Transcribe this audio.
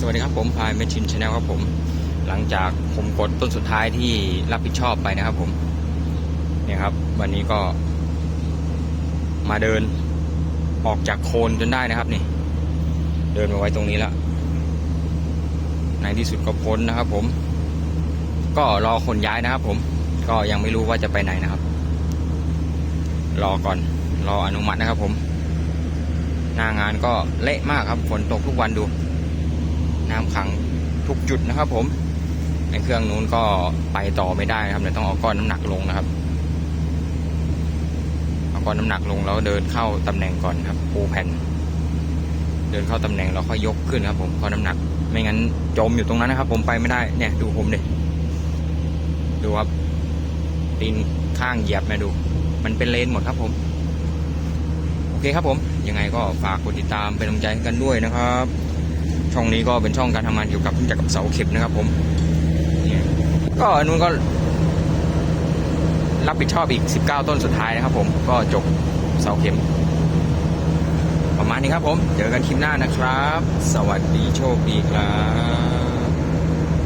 สวัสดีครับผมพายเมชินชาแนลครับผม หลังจากผมกดต้นสุดท้ายที่รับผิดชอบไปนะครับผมเนี่ยครับ วันนี้ก็มาเดินออกจากโคนจนได้นะครับนี่ เดินมาไว้ตรงนี้แล้วในที่สุดก็พ้นนะครับผม ก็รอคนย้ายนะครับผม ก็ยังไม่รู้ว่าจะไปไหนนะครับ รอก่อนรออนุมัตินะครับผม หน้างานก็เละมากครับฝนตกทุกวันดู น้ำขังทุกจุดนะครับ ผมในเครื่องนู้นก็ไปต่อไม่ได้นะครับเลยต้องเอาก้อนน้ำหนักลงนะครับเอาก้อนน้ำหนักลงแล้วเดินเข้าตำแหน่งก่อนครับปูแผ่น เดินเข้าตำแหน่งแล้วค่อยยกขึ้นครับ ผมก้อนน้ำหนัก ไม่งั้นจมอยู่ตรงนั้นนะครับ ผมไปไม่ได้เนี่ย ดูผมดิดูครับตีนข้างเหยียบมาดู มันเป็นเลนหมดครับผมโอเคครับผม ยังไงก็ฝากกดติดตามเป็นกำลังใจกันด้วยนะครับ ช่องนี้ก็เป็นช่องการทำงานเกี่ยวกับเครื่องจักรกับเสาเข็มนะครับ ผมก็อนนู้นก็ รับผิดชอบอีก 19 ต้นสุดท้ายนะครับ ผมก็จบเสาเข็ม ประมาณนี้ครับผม เจอกันคลิปหน้านะครับ สวัสดีโชคดีครับ